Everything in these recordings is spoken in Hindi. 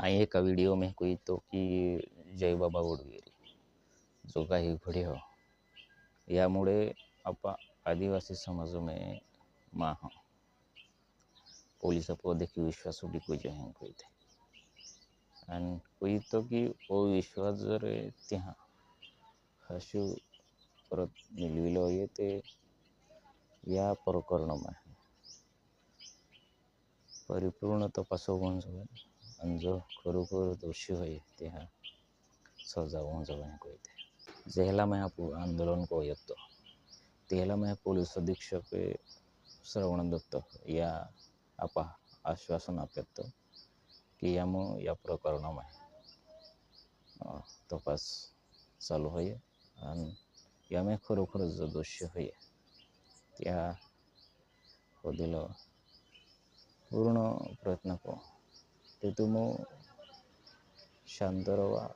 आहे वीडियो में कोई तो कि जय बाबा वडगेरे जो का घड़ी हो। या मुड़े आपा आदिवासी समाज में माँ पुलिस पर देखिए विश्वास उठी कोई हैं कोई थे। एंड कोई तो कि वो विश्वास जर त्या पर मिलवी लो ये ते या प्रकरण में परिपूर्ण तो तपास है जाईल आणि जो खरोखर दोषी होय त्या सजा होऊन जाईल कोई जेहला में आप आंदोलन को येतो तेहला में पोलीस अधीक्षक श्रवण दत्त या आपा आश्वासन आप्यात की यामुळं या प्रकरणामध्ये तपास चालू होय आणि यामे खरोखर जो दोषी होय त्या होदिल पूर्ण प्रयत्न को ते तुम शांत रवा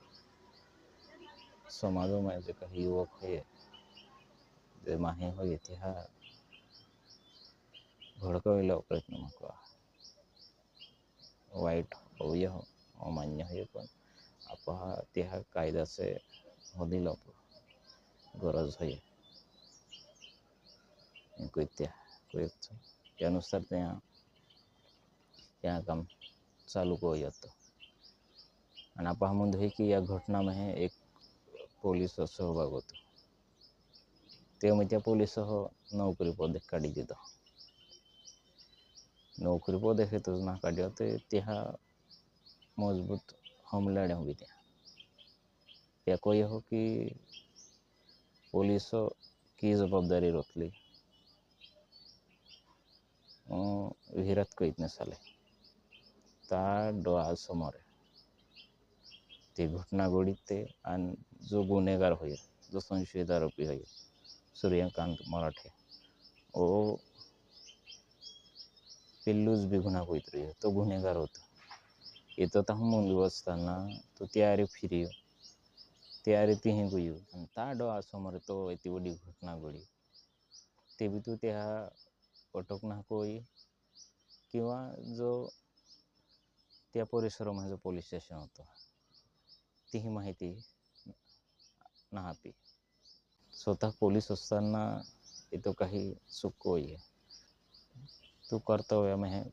समाजामध्ये जे काही युवक होय, जे माहे होय त्या भडकवायला प्रयत्न नको वाईट होय हो अमान्य होय, पण आपहा त्या कायद्याचे होदिल गरज होय. कोई कोई त्यानुसार त्या त्या काम आपण म्हणतो आहे की या घटनामध्ये एक पोलीस सहभाग होतो ते। मग त्या पोलीससह नोकरी पद काढी देतं नोकरी पद हेतुच ना काढ्या ते त्या मज़बूत हमलाड्या हुई त्या या कोई हो कि पुलिस की जवाबदारी रखली विहिरात कहीत नसाले ता डोळा समोर आहे. ती घटना घडीत ते आणि जो गुन्हेगार होईल, जो संशयित आरोपी होईल, सूर्यकांत मराठे. ओ पिल्लूच बी गुन्हा कोईत रही तो गुन्हेगार होता. येतो तर मुंगी बसताना तो त्यारी फिरियो त्यारी तिही गुयू आणि ता डोळा समोर तो ती वडी घटना घडी ते बी तू त्या अटक ना कोई किंवा जो त्या परिसरामध्ये जो पोलीस स्टेशन होतं तीही माहिती नाहापी स्वतः पोलीस असताना इथं काही चूक कोई है तू कर्तव्य में है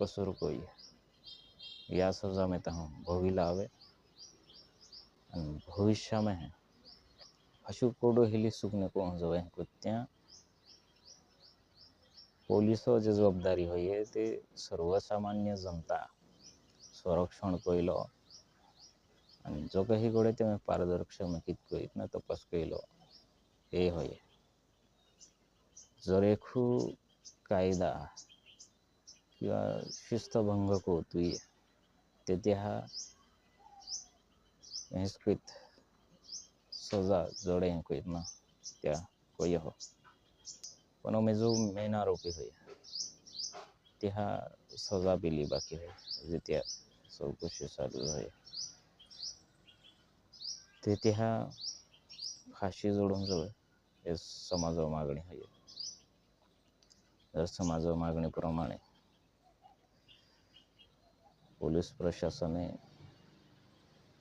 कसूर कोई है या सजा में तहाँ भोगिला आवे आणि भविष्य में है अशु कोडो हिली सुकने को हंजवे को त्या પોલીસો જે જવાબદારી હોય તે સર્વસામાન્ય જનતા संरक्षण कयलो आनी जो कहीं गोड़े ते मागीर पारदर्शक मागीर कितें करीतना तपास कयलो हे हय जरेखू कायदा किंवा शिस्तभंग करतोय तेथे हा हेस्कृत सजा जोडे हैं कोई इतना त्या कोई हो पनो पण मेजो मेन आरोपी है त्या सजा पेली बाकी है जितिया चौकशी चालू आहे. तेथे हा फाशी जोडून जवळ हे समाजावर मागणी आहे. जर समाजावर मागणीप्रमाणे पोलीस प्रशासने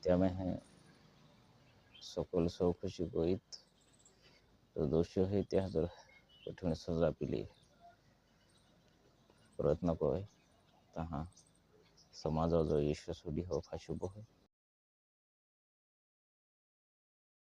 त्यामुळे सखोल चौकशी करीत जो दोषी आहे त्या जर कठीण सजा पिली परत नको आहे तर हा जो यशस्वी हो शुभ हो